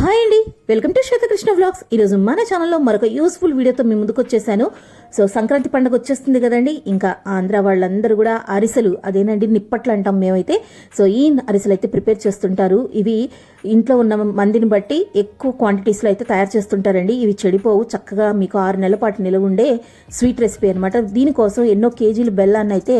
Hi అండి. Welcome to Shwetakrishna vlogs. ఈరోజు మన ఛానల్లో మరొక యూస్ఫుల్ వీడియోతో మీ ముందుకు వచ్చేసాను సో సంక్రాంతి పండుగ వచ్చేస్తుంది కదండి. ఇంకా ఆంధ్ర వాళ్ళందరూ కూడా అరిసెలు అదేనండి నిప్పట్లు అంటాం మేమైతే. సో ఈ అరిసెలు అయితే ప్రిపేర్ చేస్తుంటారు. ఇవి ఇంట్లో ఉన్న మందిని బట్టి ఎక్కువ క్వాంటిటీస్లో అయితే తయారు చేస్తుంటారండి. ఇవి చెడిపోవు చక్కగా మీకు ఆరు నెలల పాటు నిలవ ఉండే స్వీట్ రెసిపీ అనమాట దీనికోసం ఎన్నో కేజీలు బెల్లాన్ని అయితే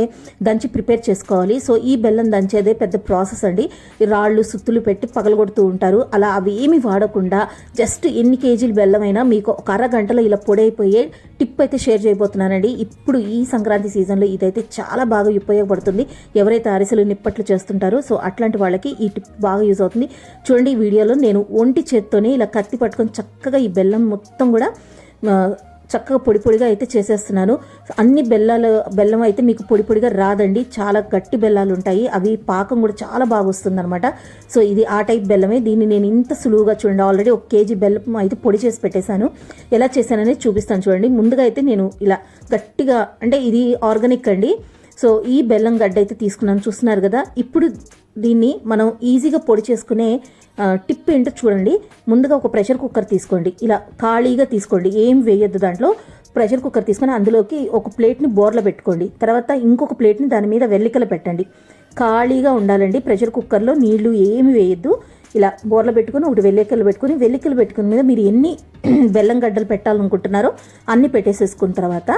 దంచి ప్రిపేర్ చేసుకోవాలి. సో ఈ బెల్లం దంచేదే పెద్ద ప్రాసెస్ అండి. రాళ్ళు సుత్తులు పెట్టి పగలగొడుతూ ఉంటారు. అలా అవి ఏమి వాడకుండా జస్ట్ ఎన్ని కేజీలు బెల్లం అయినా మీకు ఒక అరగంటలో ఇలా పొడైపోయే టిప్ అయితే షేర్ చేయబోతున్నానండి. ఇప్పుడు ఈ సంక్రాంతి సీజన్లో ఇదైతే చాలా బాగా ఉపయోగపడుతుంది. ఎవరైతే అరిసెలు నిప్పట్లు చేస్తుంటారో సో అట్లాంటి వాళ్ళకి ఈ టిప్ బాగా యూజ్ అవుతుంది. చూడండి ఈ వీడియోలో నేను ఒంటి చేత్తోనే ఇలా కత్తి పట్టుకొని చక్కగా ఈ బెల్లం మొత్తం కూడా చక్కగా పొడి పొడిగా అయితే చేసేస్తున్నాను. అన్ని బెల్లాలు బెల్లం అయితే మీకు పొడి పొడిగా రాదండి. చాలా గట్టి బెల్లాలు ఉంటాయి. అవి పాకం కూడా చాలా బాగా వస్తుంది అనమాట సో ఇది ఆ టైప్ బెల్లమే. దీన్ని నేను ఇంత సులువుగా చూడండి. ఆల్రెడీ ఒక కేజీ బెల్లం అయితే పొడి చేసి పెట్టేశాను. ఎలా చేశాననేది చూపిస్తాను చూడండి. ముందుగా అయితే నేను ఇలా గట్టిగా అంటే ఇది ఆర్గానిక్ అండి. సో ఈ బెల్లం గడ్డ అయితే తీసుకున్నాను. చూస్తున్నారు కదా? ఇప్పుడు దీన్ని మనం ఈజీగా పొడి చేసుకునే టిప్ ఏంటో చూడండి. ముందుగా ఒక ప్రెషర్ కుక్కర్ తీసుకోండి. ఇలా ఖాళీగా తీసుకోండి. ఏం వేయొద్దు దాంట్లో. ప్రెషర్ కుక్కర్ తీసుకొని అందులోకి ఒక ప్లేట్ని బోర్లో పెట్టుకోండి. తర్వాత ఇంకొక ప్లేట్ని దాని మీద వెల్లికలు పెట్టండి. ఖాళీగా ఉండాలండి. ప్రెషర్ కుక్కర్లో నీళ్ళు ఏమి వేయొద్దు. ఇలా బోర్లో పెట్టుకుని ఒకటి వెల్లికలు పెట్టుకొని వెల్లికలు పెట్టుకుని మీద మీరు ఎన్ని బెల్లం గడ్డలు పెట్టాలనుకుంటున్నారో అన్నీ పెట్టేసేసుకున్న తర్వాత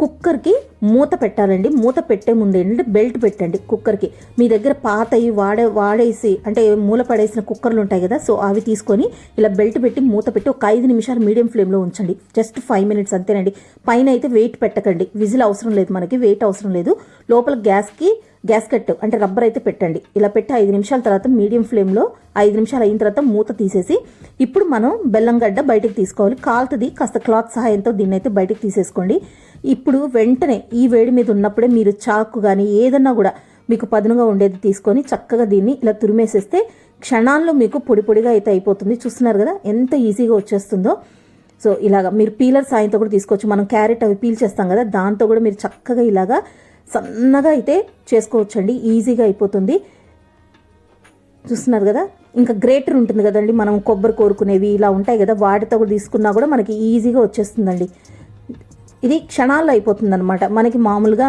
కుక్కర్కి మూత పెట్టాలండి. మూత పెట్టే ముందు ఏంటంటే బెల్ట్ పెట్టండి కుక్కర్కి. మీ దగ్గర పాతవి వాడే వాడేసి అంటే మూల పడేసిన కుక్కర్లు ఉంటాయి కదా సో అవి తీసుకొని ఇలా బెల్ట్ పెట్టి మూత పెట్టి ఒక ఐదు నిమిషాలు మీడియం ఫ్లేమ్లో ఉంచండి. జస్ట్ ఫైవ్ మినిట్స్ అంతేనండి. పైన అయితే వెయిట్ పెట్టకండి. విజిల్ అవసరం లేదు మనకి వెయిట్ అవసరం లేదు. లోపల గ్యాస్కి గ్యాస్కెట్ అంటే రబ్బర్ అయితే పెట్టండి. ఇలా పెట్టి ఐదు నిమిషాల తర్వాత మీడియం ఫ్లేమ్లో ఐదు నిమిషాలు అయిన తర్వాత మూత తీసేసి ఇప్పుడు మనం బెల్లం గడ్డ బయటకు తీసుకోవాలి. కాలుతుంది కాస్త క్లాత్ సహాయంతో దీన్ని అయితే బయటకు తీసేసుకోండి. ఇప్పుడు వెంటనే ఈ వేడి మీద ఉన్నప్పుడే మీరు చాకు కానీ ఏదన్నా కూడా మీకు పదునుగా ఉండేది తీసుకొని చక్కగా దీన్ని ఇలా తురిమేసేస్తే క్షణాల్లో మీకు పొడి పొడిగా అయితే అయిపోతుంది. చూస్తున్నారు కదా ఎంత ఈజీగా వచ్చేస్తుందో. సో ఇలాగా మీరు పీలర్ సాయంతో కూడా తీసుకోవచ్చు. మనం క్యారెట్ అవి పీల్ చేస్తాం కదా దాంతో కూడా మీరు చక్కగా ఇలాగా సన్నగా అయితే చేసుకోవచ్చండి ఈజీగా అయిపోతుంది. చూస్తున్నారు కదా? ఇంకా గ్రేటర్ ఉంటుంది కదండి మనం కొబ్బరి కోరుకునేవి ఇలా ఉంటాయి కదా వాటితో కూడా తీసుకున్నా కూడా మనకి ఈజీగా వచ్చేస్తుందండి. ఇది క్షణాల్లో అయిపోతుంది అనమాట మనకి మామూలుగా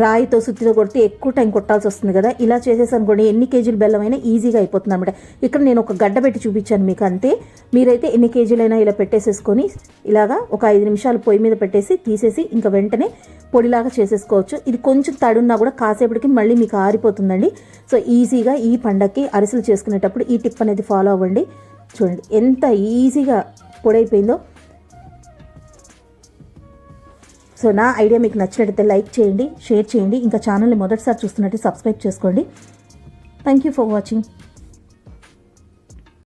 రాయితో సుత్తితో కొడితే ఎక్కువ టైం కొట్టాల్సి వస్తుంది కదా. ఇలా చేసేసి అనుకోండి ఎన్ని కేజీలు బెల్లం అయినా ఈజీగా అయిపోతుంది అనమాట ఇక్కడ నేను ఒక గడ్డ పెట్టి చూపించాను మీకు అంతే. మీరైతే ఎన్ని కేజీలైనా ఇలా పెట్టేసేసుకొని ఇలాగా ఒక ఐదు నిమిషాలు పొయ్యి మీద పెట్టేసి తీసేసి ఇంకా వెంటనే పొడిలాగా చేసేసుకోవచ్చు. ఇది కొంచెం తడున్నా కూడా కాసేపటికి మళ్ళీ మీకు ఆరిపోతుందండి. సో ఈజీగా ఈ పండక్కి అరిసెలు చేసుకునేటప్పుడు ఈ టిప్ అనేది ఫాలో అవ్వండి. చూడండి ఎంత ఈజీగా పొడైపోయిందో. సో నా ఐడియా మీకు నచ్చినట్టయితే లైక్ చేయండి షేర్ చేయండి. ఇంకా ఛానల్ని మొదటిసారి చూస్తున్నట్టు సబ్స్క్రైబ్ చేసుకోండి. Thank you for watching